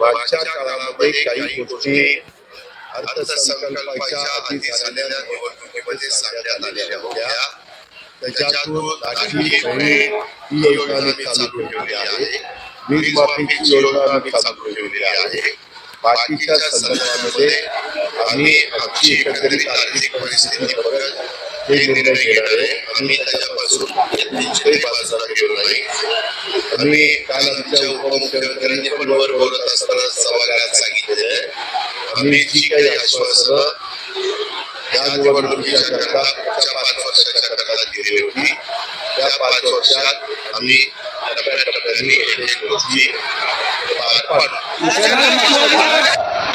मागच्या काळामध्ये काही गोष्टी अर्थसंकल्पाच्या आधी झालेल्या निवडणुकीमध्ये सांगण्यात आलेल्या होत्या. त्याच्यातून बहीण ही योजना चालू आहे वीज माफीची योजना चालू आहे बाकीच्या संदर्भामध्ये आम्ही आमची एकंदरीत आर्थिक परिस्थिती बघत हे निर्णय घेणार आहे. आम्ही त्याच्यापासून बाजूला गेलो नाही. आम्ही काल आमच्या उपमुख्यमंत्र्यांनी पण वर बोलत असताना सभागृहात सांगितले आम्ही जी काही आश्वासनं या निवडणुकीच्या करता पुढच्या पाच वर्षाच्या करता दिली होती त्या पाच वर्षात आम्ही टप्प्याटप्प्याने एक एक गोष्टी पार पाडू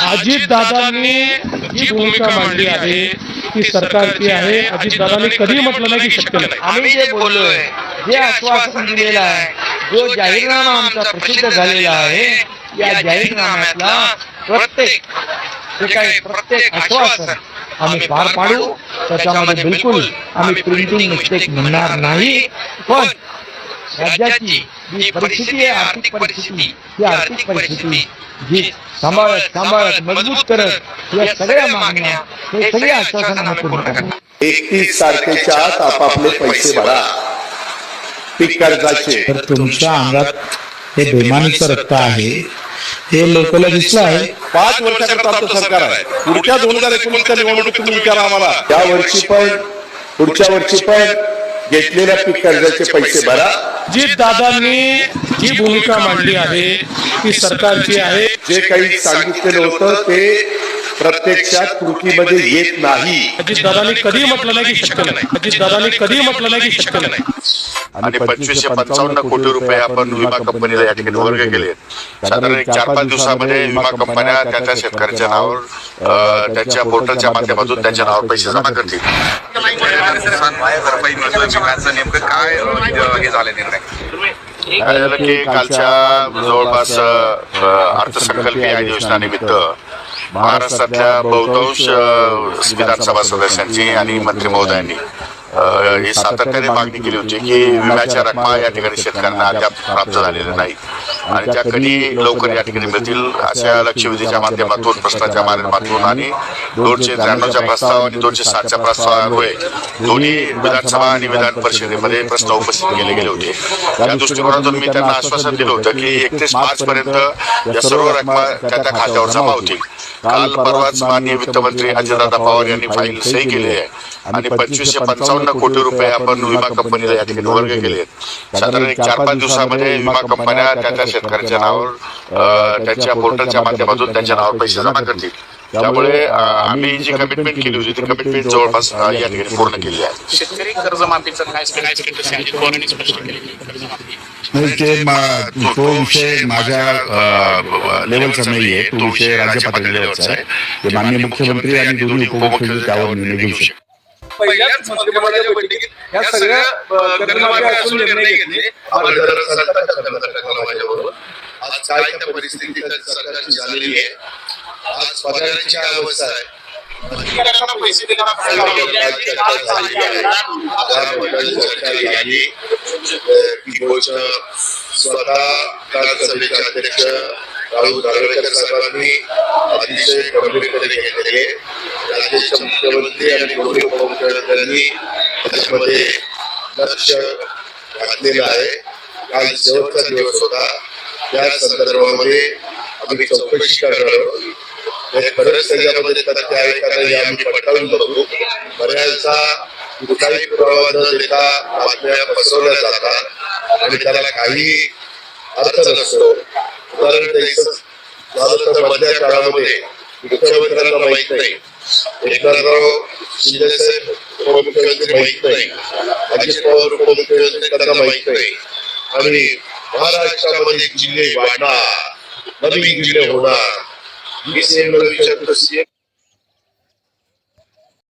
अजित दादांनी जी भूमिका मांडली आहे ती सरकारची आहे. अजित दादांनी कधी म्हटलं नाही की शक्य नाही. आम्ही जे बोललोय जे आश्वासन दिलेलं आहे जो जाहीरनामा आमचा प्रसिद्ध झालेला आहे या जाहीरनाम्यातला प्रत्येक जे काही प्रत्येक आश्वासन आम्ही पार पाडू त्याच्यामध्ये बिलकुल आम्ही प्रिंटिंग मिस्टेक म्हणणार नाही पण राज्याची जी परिस्थिती आहे आर्थिक परिस्थिती ही आर्थिक परिस्थिती जी सांभाळत सांभाळत मजबूत करत या सगळ्या मागण्या हे सगळे आश्वासन आम्ही पूर्ण करू एकतीस तारखेच्या आत आपापले पैसे भरा. पीक कर्जाचे. तर तुमच्या अंगात हे बेमानीचं रक्त आहे. हे लोकांना दिसलं आहे. पाच वर्षाकरता आमचं सरकार आहे. पुढच्या दोन हजार एकोणीसच्या निवडणुकीत तुम्ही विचारा आम्हाला. या वर्षी पण पुढच्या वर्षी पण घेतलेल्या पीक कर्जाचे पैसे भरा. अजित दादांनी जी भूमिका मांडली आहे ती सरकारची आहे. जे काही सांगितलेलं होतं ते प्रत्यक्षात कृतीमध्ये येत नाही. अजित दादांनी कधी म्हटलं नाही की शक्य नाही. अजित दादांनी कधी म्हटलं नाही की शक्य नाही. आणि पंचवीसशे पंचावन्न कोटी रुपये आपण विमा कंपनीला या ठिकाणी वर्ग केले. साधारण एक चार पाच दिवसामध्ये विमा कंपन्या त्या त्या शेतकऱ्याच्या नावावर त्यांच्या पोर्टलच्या माध्यमातून त्यांच्या नावावर पैसे जमा करतील. नेमकं काय हे झालं निर्णय काय झालं की कालच्या जवळपास अर्थसंकल्पीय अधिवेशनानिमित्त महाराष्ट्रातल्या बहुतांश विधानसभा सदस्यांची आणि मंत्री महोदयांनी ही सातत्याने मागणी केली होती की विम्याच्या रकमा या ठिकाणी शेतकऱ्यांना अद्याप प्राप्त झालेल्या नाही. आणि त्या कधी लवकर या ठिकाणी मिळतील अशा लक्षवेधीच्या माध्यमातून प्रश्नाच्या माध्यमातून आणि दोनशे त्र्याण्णवच्या प्रस्ताव आणि दोनशे साठच्या प्रस्तावामुळे दोन्ही विधानसभा आणि विधान परिषदेमध्ये प्रस्ताव उपस्थित केले गेले होते. त्या दृष्टिकोनातून मी त्यांना आश्वासन दिलं होतं की एकतीस मार्च पर्यंत या सर्व रकमा त्या त्या खात्यावर जमा होतील काल परवाच माननीय वित्तमंत्री अजितदादा पवार यांनी फाईल सही केली आहे आणि पंचवीसशे पंचावन्न कोटी रुपये आपण विमा कंपनीला या ठिकाणी वर्ग केले आहेत साधारण एक चार पाच दिवसामध्ये विमा कंपन्या त्या त्या शेतकऱ्याच्या नावावर त्यांच्या पोर्टलच्या माध्यमातून त्यांच्या नावावर पैसे जमा करतील. त्यामुळे आम्ही जी कमिटमेंट केली होती ती कमिटमेंट जवळपास या ठिकाणी पूर्ण केली आहे. शेतकरी कर्जमाफीचं काय काय स्टेटस आहे? स्पष्ट केले? नाही, ते मा- तो विषय माझ्या लेवलचा नाही आहे तो विषय राज्य पातळीवरचा आहे. ते माननीय मुख्यमंत्री आणि दोन्ही उपमुख्यमंत्री त्यावर निर्णय घेऊ शकतात. पहिल्याच मंत्रिमंडळाच्या बैठकीत या सगळ्या कर्जमाफी असून निर्णय घेतले. आज काय त्या परिस्थिती झालेली आहे. आज पगाराची काय अवस्था आहे. स्वतः विधानसभेचे अध्यक्ष राहुल धारवेकर साहेबांनी अतिशय गंभीरपणे घेतलेली आहे. राज्याचे मुख्यमंत्री आणि दोन्ही उपमुख्यमंत्र्यांनी त्याच्यामध्ये लक्ष घातलेलं आहे. काल शेवटचा दिवस होता. त्या संदर्भामध्ये आम्ही चौकशी करणार आहोत. हे खरंच त्याच्यामध्ये तथ्य आहे का नाही आम्ही पडताळून बघू. बऱ्याचदा कुठलाही पुरावा न देता बातम्या पसरवल्या जातात आणि त्याला काही अर्थ नसतो. उदाहरण द्यायचं झालं तर मधल्या काळामध्ये मुख्यमंत्र्यांना माहीत नाही. एकनाथराव शिंदेसाहेब उपमुख्यमंत्री माहीत नाही. अजित पवार उपमुख्यमंत्री त्यांना माहीत नाही. आणि महाराष्ट्रामध्ये जिल्हे वाढणार. नवीन जिल्हे होणार. mi sembra di 107